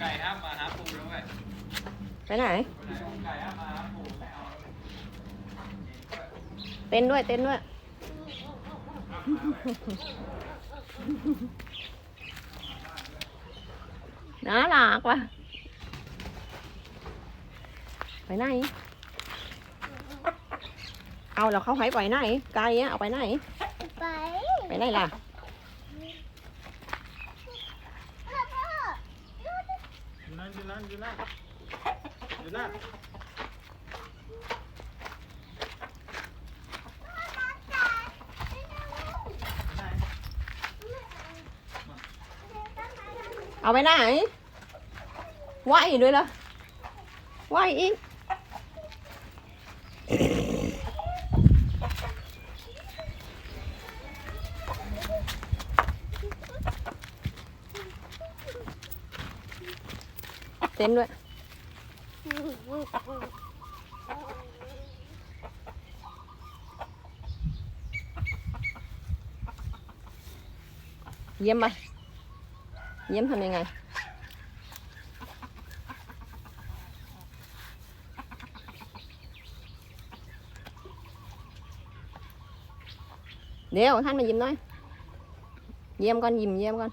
ไก่ห้ามมาหาปูแล้วไงไปไหนคนไหนอกไก่ห้ามมาหาปูไม่เอาเต้นด้วยเต้นด้วย น่ารักว่ะ ไปไหน เอาแล้วเขาให้ไปไหน ไกลอะเอาไปไหน ไป ไปไหนล่ะ อยู่ นั่นอยู่นั่นอยู่นั่นอยู่นั่นเอาไปไหนไหวด้วยเหรอไหวอีก เต้นด้วย เยี่ยมไปเยี่ยมทำยังไงเดี๋ยวท่านมายิ้มหน่อยเยี่ยมก่อนยิ้มเยี่ยมก่อน